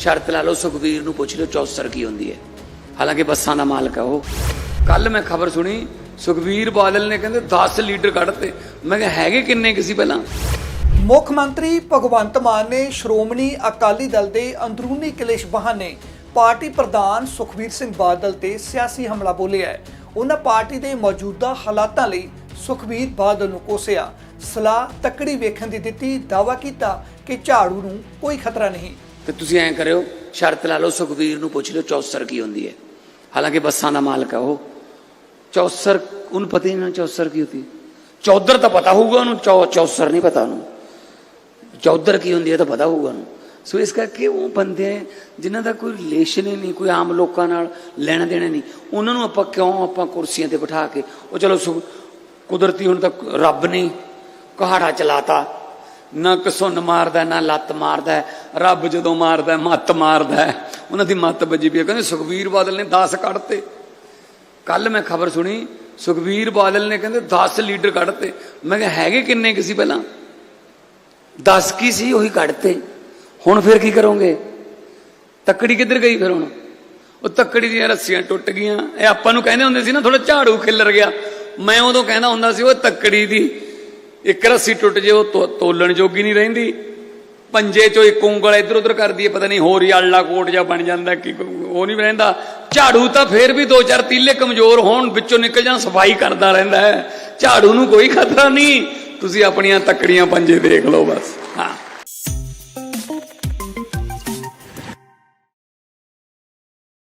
ਸ਼ਰਤ ਲਾ ਲਓ ਸੁਖਵੀਰ ਨੂੰ ਪੁੱਛ ਲਓ ਚੌਸਰ ਕੀ ਹੁੰਦੀ ਹੈ। ਹਾਲਾਂਕਿ ਬੱਸਾਂ ਦਾ ਮਾਲਕ ਹੈ ਉਹ। ਕੱਲ ਮੈਂ ਖਬਰ ਸੁਣੀ ਸੁਖਵੀਰ ਬਾਦਲ ਨੇ ਕਹਿੰਦੇ 10 ਲੀਟਰ ਕੱਢਤੇ। ਮੈਂ ਕਿਹਾ, ਹੈਗੇ ਕਿੰਨੇ ਕਿਸੇ ਪਹਿਲਾਂ? ਮੁੱਖ ਮੰਤਰੀ ਭਗਵੰਤ ਮਾਨ ਨੇ ਸ਼੍ਰੋਮਣੀ ਅਕਾਲੀ ਦਲ ਦੇ ਅੰਦਰੂਨੀ ਕਲੇਸ਼ ਬਹਾਨੇ ਪਾਰਟੀ ਪ੍ਰਧਾਨ ਸੁਖਬੀਰ ਸਿੰਘ ਬਾਦਲ ਤੇ ਸਿਆਸੀ ਹਮਲਾ ਬੋਲਿਆ ਹੈ। ਉਹਨਾਂ ਪਾਰਟੀ ਦੇ ਮੌਜੂਦਾ ਹਾਲਾਤਾਂ ਲਈ ਸੁਖਬੀਰ ਬਾਦਲ ਨੂੰ ਕੋਸਿਆ। ਸਲਾਹ ਤੱਕੜੀ ਵੇਖਣ ਦੀ ਦਿੱਤੀ ਦਾਵਾ ਕੀਤਾ ਕਿ ਝਾੜੂ ਨੂੰ ਕੋਈ ਖਤਰਾ ਨਹੀਂ। ਤੇ ਤੁਸੀਂ ਐਂ ਕਰਿਓ, ਸ਼ਰਤ ਲਾ ਲਓ ਸੁਖਵੀਰ ਨੂੰ ਪੁੱਛ ਲਿਓ ਚੌਸਰ ਕੀ ਹੁੰਦੀ ਹੈ। ਹਾਲਾਂਕਿ ਬੱਸਾਂ ਦਾ ਮਾਲਕ ਹੈ ਉਹ। ਚੌਸਰ, ਉਹਨੂੰ ਪਤਾ ਹੀ ਨਹੀਂ ਚੌਸਰ ਕੀ ਹੁੰਦੀ। ਚੌਧਰ ਤਾਂ ਪਤਾ ਹੋਊਗਾ ਉਹਨੂੰ, ਚੌ, ਚੌਸਰ ਨਹੀਂ ਪਤਾ ਉਹਨੂੰ। ਚੌਧਰ ਕੀ ਹੁੰਦੀ ਹੈ ਤਾਂ ਪਤਾ ਹੋਊਗਾ ਉਹਨੂੰ। ਸੋ ਇਸ ਕਰਕੇ ਉਹ ਬੰਦੇ ਹੈ ਜਿਨ੍ਹਾਂ ਦਾ ਕੋਈ ਰਿਲੇਸ਼ਨ ਹੀ ਨਹੀਂ, ਕੋਈ ਆਮ ਲੋਕਾਂ ਨਾਲ ਲੈਣਾ ਦੇਣਾ ਨਹੀਂ। ਉਹਨਾਂ ਨੂੰ ਆਪਾਂ ਕਿਉਂ ਆਪਾਂ ਕੁਰਸੀਆਂ ਤੇ ਬਿਠਾ ਕੇ, ਉਹ ਚਲੋ ਸੁ- ਕੁਦਰਤੀ ਹੁਣ ਤਾਂ ਰੱਬ ਨੇ ਕਹਾੜਾ ਚਲਾਤਾ। ਨਾ ਕਸੁੰਨ ਮਾਰਦਾ, ਨਾ ਲੱਤ ਮਾਰਦਾ, ਰੱਬ ਜਦੋਂ ਮਾਰਦਾ, ਮੱਤ ਮਾਰਦਾ। ਉਹਨਾਂ ਦੀ ਮੱਤ ਵੱਜੀ ਪਈ ਕਹਿੰਦੇ ਸੁਖਵੀਰ ਬਾਦਲ ਨੇ 10 ਕੱਢਤੇ। ਕੱਲ ਮੈਂ ਖਬਰ ਸੁਣੀ ਸੁਖਵੀਰ ਬਾਦਲ ਨੇ ਕਹਿੰਦੇ 10 ਲੀਡਰ ਕੱਢਤੇ। ਮੈਂ ਕਿਹਾ ਹੈਗੇ ਕਿੰਨੇ ਕਿਸੇ ਪਹਿਲਾਂ? 10 ਕੀ ਸੀ, ਉਹੀ ਕੱਢਤੇ। ਹੁਣ ਫਿਰ ਕੀ ਕਰੋਗੇ? ਤੱਕੜੀ ਕਿੱਧਰ ਗਈ ਫਿਰ ਹੁਣ? ਉਹ ਤੱਕੜੀ ਦੀਆਂ ਰੱਸੀਆਂ ਟੁੱਟ ਗਈਆਂ। ਇਹ ਆਪਾਂ ਨੂੰ ਕਹਿੰਦੇ ਹੁੰਦੇ ਸੀ ਨਾ ਥੋੜਾ ਝਾੜੂ ਖਿੱਲਰ ਗਿਆ। ਮੈਂ ਉਦੋਂ ਕਹਿੰਦਾ ਹੁੰਦਾ ਸੀ, ਉਹ ਤੱਕੜੀ ਦੀ ਇੱਕ ਰੱਸੀ ਟੁੱਟ ਜੇ, ਉਹ ਤੋਲਣ ਜੋਗੀ ਨਹੀਂ ਰਹਿੰਦੀ। ਪੰਜੇ ਚੋਂ ਇੱਕ ਉਂਗਲ ਇੱਧਰ ਉੱਧਰ ਕਰਦੀ ਹੈ, ਪਤਾ ਨਹੀਂ ਹੋਰ ਹੀ ਆਲਾ ਕੋਟ ਜਾਂ ਬਣ ਜਾਂਦਾ, ਕਿ ਉਹ ਨਹੀਂ ਰਹਿੰਦਾ। ਝਾੜੂ ਤਾਂ ਫੇਰ ਵੀ ਦੋ ਚਾਰ ਤੀਲੇ ਕਮਜ਼ੋਰ ਹੋਣ, ਵਿੱਚੋਂ ਨਿਕਲ ਜਾਣ, ਸਫ਼ਾਈ ਕਰਦਾ ਰਹਿੰਦਾ ਹੈ। ਝਾੜੂ ਨੂੰ ਕੋਈ ਖਤਰਾ ਨਹੀਂ। ਤੁਸੀਂ ਆਪਣੀਆਂ ਤੱਕੜੀਆਂ ਪੰਜੇ ਦੇਖ ਲਓ ਬਸ।